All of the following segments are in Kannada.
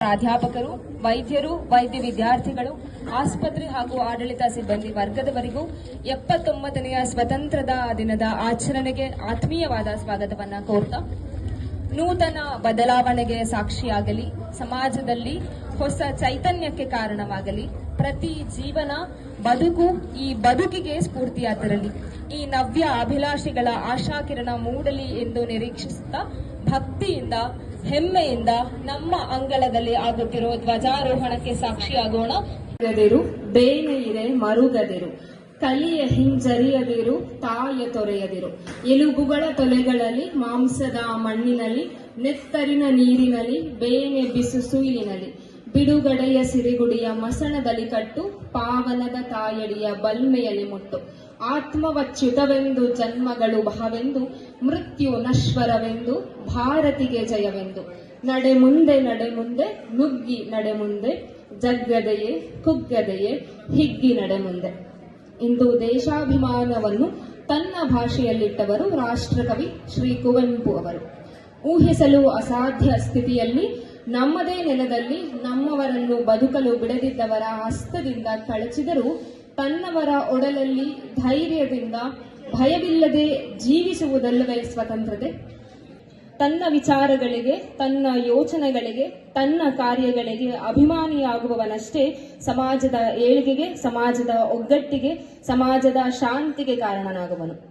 ಪ್ರಾಧ್ಯಾಪಕರು, ವೈದ್ಯರು, ವೈದ್ಯ ವಿದ್ಯಾರ್ಥಿಗಳು, ಆಸ್ಪತ್ರೆ ಹಾಗೂ ಆಡಳಿತ ಸಿಬ್ಬಂದಿ ವರ್ಗದವರಿಗೂ ಎಪ್ಪತ್ತೊಂಬತ್ತನೆಯ ಸ್ವತಂತ್ರದ ದಿನದ ಆಚರಣೆಗೆ ಆತ್ಮೀಯವಾದ ಸ್ವಾಗತವನ್ನ ಕೋರ್ತಾ, ನೂತನ ಬದಲಾವಣೆಗೆ ಸಾಕ್ಷಿಯಾಗಲಿ, ಸಮಾಜದಲ್ಲಿ ಹೊಸ ಚೈತನ್ಯಕ್ಕೆ ಕಾರಣವಾಗಲಿ, ಪ್ರತಿ ಜೀವನ ಬದುಕು ಈ ಬದುಕಿಗೆ ಸ್ಫೂರ್ತಿಯ ತರಲಿ ಈ ನವ್ಯ ಅಭಿಲಾಷಿಗಳ ಆಶಾಕಿರಣ ಮೂಡಲಿ ಎಂದು ನಿರೀಕ್ಷಿಸುತ್ತಾ ಭಕ್ತಿಯಿಂದ ಹೆಮ್ಮೆಯಿಂದ ನಮ್ಮ ಅಂಗಳದಲ್ಲಿ ಆಗುತ್ತಿರುವ ಧ್ವಜಾರೋಹಣಕ್ಕೆ ಸಾಕ್ಷಿಯಾಗೋಣ. ಗದಿರು ಬೇನೆಯಿರೆ ಮರುಗದಿರು ಕಲಿಯ ಹಿಂಜರಿಯದಿರು, ತಾಯ ತೊರೆಯದಿರು. ಎಲುಬುಗಳ ತೊಲೆಗಳಲ್ಲಿ, ಮಾಂಸದ ಮಣ್ಣಿನಲ್ಲಿ, ನೆತ್ತರಿನ ನೀರಿನಲ್ಲಿ, ಬೇನೆ ಬಿಸು ಸುಯಿಲಿನಲ್ಲಿ. ಬಿಡುಗಡೆಯ ಸಿರಿಗುಡಿಯ ಮಸಣದಲ್ಲಿ ಕಟ್ಟು ಪಾವನದ ತಾಯಡಿಯ ಬಲ್ಮೆಯಲ್ಲಿ ಮುಟ್ಟು. ಆತ್ಮವಚ್ಯುತವೆಂದು ಜನ್ಮಗಳು ಬಹವೆಂದು ಮೃತ್ಯು ನಶ್ವರವೆಂದು ಭಾರತಿಗೆ ಜಯವೆಂದು. ನಡೆ ಮುಂದೆ ನಡೆ ಮುಂದೆ, ನುಗ್ಗಿ ನಡೆ ಮುಂದೆ, ಜಗ್ಗದೆಯೇ, ಕುಗ್ಗದೆಯೇ, ಹಿಗ್ಗಿ ನಡೆ ಮುಂದೆ. ಇಂದು ದೇಶಾಭಿಮಾನವನ್ನು ತನ್ನ ಭಾಷೆಯಲ್ಲಿಟ್ಟವರು ರಾಷ್ಟ್ರಕವಿ ಶ್ರೀ ಕುವೆಂಪು ಅವರು. ಊಹಿಸಲು ಅಸಾಧ್ಯ ಸ್ಥಿತಿಯಲ್ಲಿ ನಮ್ಮದೇ ನೆಲದಲ್ಲಿ ನಮ್ಮವರನ್ನು ಬದುಕಲು ಬಿಡದಿದ್ದವರ ಹಸ್ತದಿಂದ ಕಳಚಿದರೂ ತನ್ನವರ ಒಡಲಲ್ಲಿ ಧೈರ್ಯದಿಂದ ಭಯವಿಲ್ಲದೆ ಜೀವಿಸುವುದಲ್ಲವೇ ಸ್ವತಂತ್ರತೆ? ತನ್ನ ವಿಚಾರಗಳಿಗೆ, ತನ್ನ ಯೋಚನೆಗಳಿಗೆ, ತನ್ನ ಕಾರ್ಯಗಳಿಗೆ ಅಭಿಮಾನಿಯಾಗುವವನಷ್ಟೇ ಸಮಾಜದ ಏಳಿಗೆಗೆ, ಸಮಾಜದ ಒಗ್ಗಟ್ಟಿಗೆ, ಸಮಾಜದ ಶಾಂತಿಗೆ ಕಾರಣನಾಗುವನು.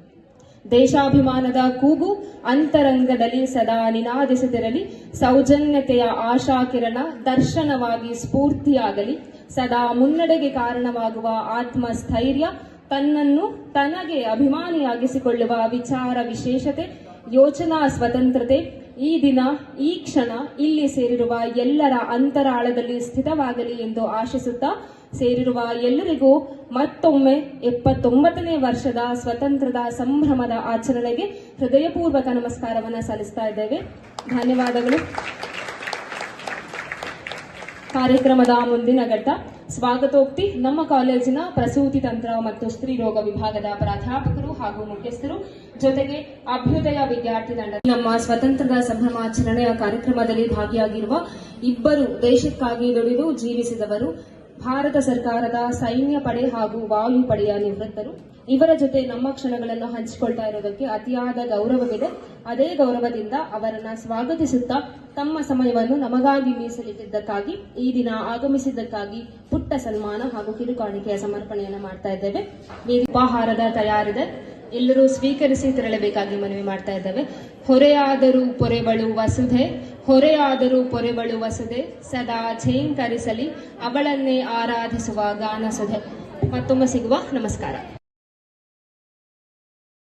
ದೇಶಾಭಿಮಾನದ ಕೂಗು ಅಂತರಂಗದಲ್ಲಿ ಸದಾ ನಿನಾದಿಸದಿರಲಿ ಸೌಜನ್ಯತೆಯ ಆಶಾಕಿರಣ ದರ್ಶನವಾಗಿ ಸ್ಫೂರ್ತಿಯಾಗಲಿ. ಸದಾ ಮುನ್ನಡೆಗೆ ಕಾರಣವಾಗುವ ಆತ್ಮಸ್ಥೈರ್ಯ ತನ್ನನ್ನು ತನಗೆ ಅಭಿಮಾನಿಯಾಗಿಸಿಕೊಳ್ಳುವ ವಿಚಾರ ವಿಶೇಷತೆ ಯೋಚನಾ ಸ್ವತಂತ್ರತೆ ಈ ದಿನ, ಈ ಕ್ಷಣ ಇಲ್ಲಿ ಸೇರಿರುವ ಎಲ್ಲರ ಅಂತರಾಳದಲ್ಲಿ ಸ್ಥಿತವಾಗಲಿ ಎಂದು ಆಶಿಸುತ್ತಾ ಸೇರಿರುವ ಎಲ್ಲರಿಗೂ ಮತ್ತೊಮ್ಮೆ ಎಪ್ಪತ್ತೊಂಬತ್ತನೇ ವರ್ಷದ ಸ್ವತಂತ್ರದ ಸಂಭ್ರಮದ ಆಚರಣೆಗೆ ಹೃದಯಪೂರ್ವಕ ನಮಸ್ಕಾರವನ್ನು ಸಲ್ಲಿಸ್ತಾ ಇದ್ದೇವೆ. ಧನ್ಯವಾದಗಳು. ಕಾರ್ಯಕ್ರಮದ ಮುಂದಿನ ಘಟ್ಟ. ಸ್ವಾಗತೋಕ್ತಿ. ನಮ್ಮ ಕಾಲೇಜಿನ ಪ್ರಸೂತಿ ತಂತ್ರ ಮತ್ತು ಸ್ತ್ರೀ ರೋಗ ವಿಭಾಗದ ಪ್ರಾಧ್ಯಾಪಕರು ಹಾಗೂ ಮುಖ್ಯಸ್ಥರು ಜೊತೆಗೆ ಅಭ್ಯುದಯ ವಿದ್ಯಾರ್ಥಿ ತಂಡ. ನಮ್ಮ ಸ್ವತಂತ್ರದ ಸಂಭ್ರಮಾಚರಣೆಯ ಕಾರ್ಯಕ್ರಮದಲ್ಲಿ ಭಾಗಿಯಾಗಿರುವ ಇಬ್ಬರು ದೇಶಕ್ಕಾಗಿ ದುಡಿದು ಜೀವಿಸಿದವರು ಭಾರತ ಸರ್ಕಾರದ ಸೈನ್ಯ ಪಡೆ ಹಾಗೂ ವಾಯುಪಡೆಯ ನಿವೃತ್ತರು. ಇವರ ಜೊತೆ ನಮ್ಮ ಕ್ಷಣಗಳನ್ನು ಹಂಚಿಕೊಳ್ತಾ ಇರೋದಕ್ಕೆ ಅತಿಯಾದ ಗೌರವವಿದೆ. ಅದೇ ಗೌರವದಿಂದ ಅವರನ್ನ ಸ್ವಾಗತಿಸುತ್ತಾ ತಮ್ಮ ಸಮಯವನ್ನು ನಮಗಾಗಿ ಮೀಸಲಿಟ್ಟಿದ್ದಕ್ಕಾಗಿ, ಈ ದಿನ ಆಗಮಿಸಿದ್ದಕ್ಕಾಗಿ ಪುಟ್ಟ ಸನ್ಮಾನ ಹಾಗೂ ಕಿರುಕಾಣಿಕೆಯ ಸಮರ್ಪಣೆಯನ್ನು ಮಾಡ್ತಾ ಇದ್ದೇವೆ. ಉಪಾಹಾರದ ತಯಾರಿದೆ. ಎಲ್ಲರೂ ಸ್ವೀಕರಿಸಿ ತೆರಳಬೇಕಾಗಿ ಮನವಿ ಮಾಡ್ತಾ ಇದ್ದೇವೆ. ಹೊರೆಯಾದರೂ ಪೊರೆಬಳು ವಸುಧೆ, ಹೊರೆಯಾದರೂ ಪೊರೆಬಳು ವಸುಧೆ, ಸದಾ ಝೇಂಕರಿಸಲಿ ಅವಳನ್ನೇ ಆರಾಧಿಸುವ ಗಾನಸುಧೆ. ಮತ್ತೊಮ್ಮೆ ಸಿಗುವ ನಮಸ್ಕಾರ.